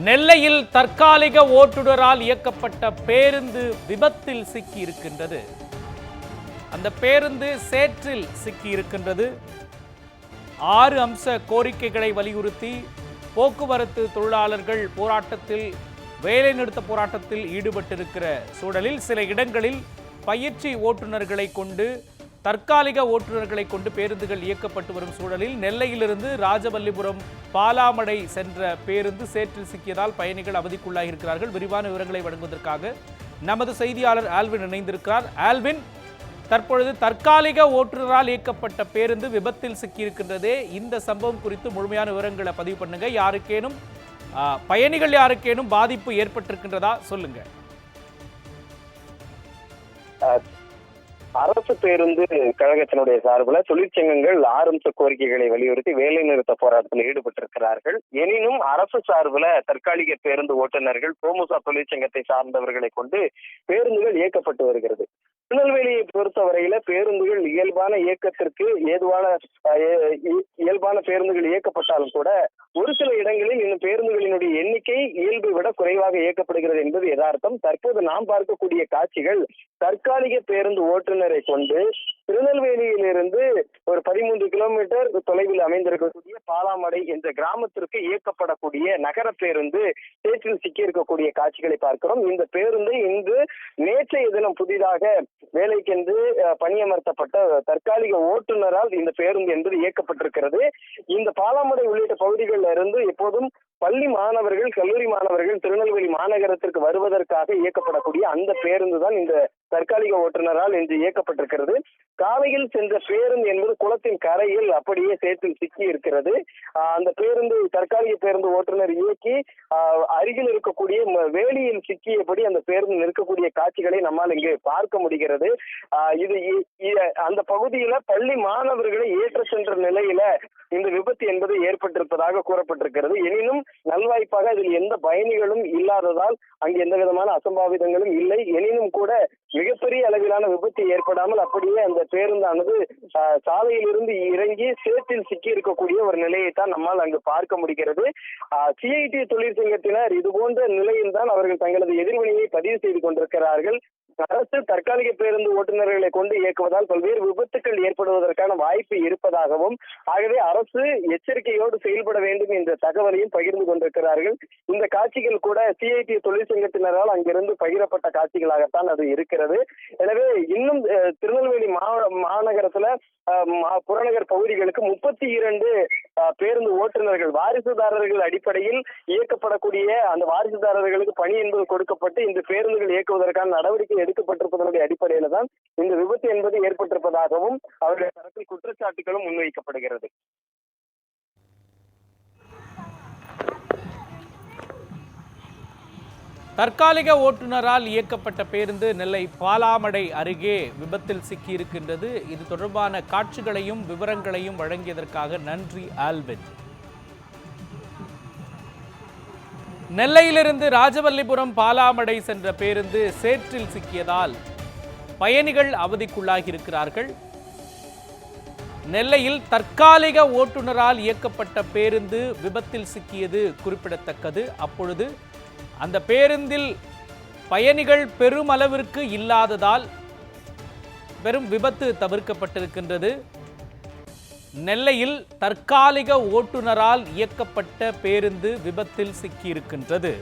நெல்லையில் தற்காலிக ஓட்டுநரால் இயக்கப்பட்ட பேருந்து விபத்தில் சிக்கி இருக்கின்றது அந்த பேருந்து சேற்றில் சிக்கி இருக்கின்றது ஆறு அம்ச கோரிக்கைகளை வலியுறுத்தி போக்குவரத்து தொழிலாளர்கள் போராட்டத்தில் வேலைநிறுத்த போராட்டத்தில் ஈடுபட்டிருக்கிற சூழலில் சில இடங்களில் பயிற்சி ஓட்டுநர்களை கொண்டு தற்காலிக ஓட்டுநர்களை கொண்டு பேருந்துகள் இயக்கப்பட்டு வரும் சூழலில் நெல்லையிலிருந்து ராஜவல்லிபுரம் பாலாமடை சென்ற பேருந்து சேற்றில் சிக்கியதால் பயணிகள் அவதிக்குள்ளாகி இருக்கிறார்கள் விரிவான விவரங்களை வழங்குவதற்காக நமது செய்தியாளர் ஆல்வின் இணைந்திருக்கிறார். ஆல்வின் தற்பொழுது தற்காலிக ஓட்டுநரால் இயக்கப்பட்ட பேருந்து விபத்தில் சிக்கியிருக்கின்றதே. இந்த சம்பவம் குறித்து முழுமையான விவரங்களை பதிவு பண்ணுங்க. யாருக்கேனும் பயணிகள் யாருக்கேனும் பாதிப்பு ஏற்பட்டிருக்கின்றதா சொல்லுங்கள் அரசு பேருந்து கழகத்தினுடைய சார்பில் தொழிற்சங்கங்கள் ஆரம்ப கோரிக்கைகளை வலியுறுத்தி வேலை நிறுத்த போராட்டத்தில் ஈடுபட்டிருக்கிறார்கள். எனினும் அரசு சார்பில் தற்காலிக பேருந்து ஓட்டுநர்கள் கோமுசா தொழிற்சங்கத்தை சார்ந்தவர்களை கொண்டு பேருந்துகள் இயக்கப்பட்டு வருகிறது. திருநெல்வேலியை பொறுத்தவரையில பேருந்துகள் இயல்பான இயக்கத்திற்கு ஏதுவான இயல்பான பேருந்துகள் இயக்கப்பட்டாலும் கூட ஒரு சில இடங்களில் இந்த பேருந்துகளினுடைய எண்ணிக்கை இயல்பை விட குறைவாக இயக்கப்படுகிறது என்பது யதார்த்தம். தற்போது நாம் பார்க்கக்கூடிய காட்சிகள் தற்காலிக பேருந்து ஓட்டுநரை கொண்டு திருநெல்வேலியிலிருந்து ஒரு பதிமூன்று கிலோமீட்டர் தொலைவில் அமைந்திருக்கக்கூடிய பாலாமடை என்ற கிராமத்திற்கு இயக்கப்படக்கூடிய நகர பேருந்து சேற்றில் சிக்கியிருக்கக்கூடிய காட்சிகளை பார்க்கிறோம். இந்த பேருந்து இன்று நேற்றைய தினம் புதிதாக வேலைக்கென்று பணியமர்த்தப்பட்ட தற்காலிக ஓட்டுநரால் இந்த பேருந்து என்பது இயக்கப்பட்டிருக்கிறது. இந்த பாலாமடை உள்ளிட்ட பகுதிகளில் இருந்து எப்போதும் பள்ளி மாணவர்கள் கல்லூரி மாணவர்கள் திருநெல்வேலி மாநகரத்திற்கு வருவதற்காக இயக்கப்படக்கூடிய அந்த பேருந்து தான் இந்த தற்காலிக ஓட்டுநரால் இன்று இயக்கப்பட்டிருக்கிறது. காலையில் சென்ற பேருந்து என்பது குளத்தின் கரையில் அப்படியே சேற்றில் சிக்கி இருக்கிறது. அந்த பேருந்து தற்காலிக பேருந்து ஓட்டுநர் இயக்கி அருகில் இருக்கக்கூடிய ம- வேலியில் சிக்கியபடி அந்த பேருந்து நிற்கக்கூடிய காட்சிகளை நம்மால் இங்கு பார்க்க முடிகிறது. இது இ- இ- அந்த பகுதியில பள்ளி மாணவர்களை ஏற்ற சென்ற நிலையில இந்த விபத்து என்பது ஏற்பட்டிருப்பதாக கூறப்பட்டிருக்கிறது. எனினும் நல்வாய்ப்பாக அதில் எந்த பயணிகளும் இல்லாததால் அங்கு எந்த விதமான அசம்பாவிதங்களும் இல்லை. எனினும் கூட அளவிலான விபத்து ஏற்படாமல் அப்படியே அந்த பேருந்தானது ஆஹ், சாலையிலிருந்து இறங்கி சேற்றில் சிக்கி இருக்கக்கூடிய ஒரு நிலையை தான் நம்மால் அங்கு பார்க்க முடிகிறது. சிஐடி தொழிற்சங்கத்தினர் இது போன்ற நிலையில் தான் அவர்கள் தங்களது எதிர்வினையை பதிவு செய்து கொண்டிருக்கிறார்கள். அரசு தற்காலிக பேருந்து ஓட்டுநர்களை கொண்டு இயக்குவதால் பல்வேறு விபத்துக்கள் ஏற்படுவதற்கான வாய்ப்பு இருப்பதாகவும் ஆகவே அரசு எச்சரிக்கையோடு செயல்பட வேண்டும் என்ற தகவலையும் பகிர்ந்து கொண்டிருக்கிறார்கள். இந்த காட்சிகள் கூட சிஐடி தொழிற்சங்கத்தினரால் அங்கிருந்து பகிரப்பட்ட காட்சிகளாகத்தான் அது இருக்கிறது. எனவே இன்னும் திருநெல்வேலி மாநகரத்துல மா- புறநகர் பகுதிகளுக்கு முப்பத்தி இரண்டு பேருந்து ஓட்டுநர்கள் வாரிசுதாரர்கள் அடிப்படையில் இயக்கப்படக்கூடிய அந்த வாரிசுதாரர்களுக்கு பணி என்பது கொடுக்கப்பட்டு இந்த பேருந்துகள் இயக்குவதற்கான நடவடிக்கை எடுக்கப்பட்டிருப்பதனுடைய அடிப்படையில தான் இந்த விபத்து என்பது ஏற்பட்டிருப்பதாகவும் அவருடைய தரப்பில் குற்றச்சாட்டுகளும் முன்வைக்கப்படுகிறது. தற்காலிக ஓட்டுநரால் இயக்கப்பட்ட பேருந்து நெல்லை பாலாமடை அருகே விபத்தில் சிக்கியிருக்கின்றது. இது தொடர்பான காட்சிகளையும் விவரங்களையும் வழங்கியதற்காக நன்றி ஆல்வின். நெல்லையிலிருந்து ராஜவல்லிபுரம் பாலாமடை சென்ற பேருந்து சேற்றில் சிக்கியதால் பயணிகள் அவதிக்குள்ளாகி இருக்கிறார்கள் நெல்லையில் தற்காலிக ஓட்டுநரால் இயக்கப்பட்ட பேருந்து விபத்தில் சிக்கியது குறிப்பிடத்தக்கது. அப்பொழுது அந்த பேருந்தில் பயணிகள் பெருமளவிற்கு இல்லாததால் பெரும் விபத்து தவிர்க்கப்பட்டிருக்கின்றது. நெல்லையில் தற்காலிக ஓட்டுநரால் இயக்கப்பட்ட பேருந்து விபத்தில் சிக்கியிருக்கின்றது.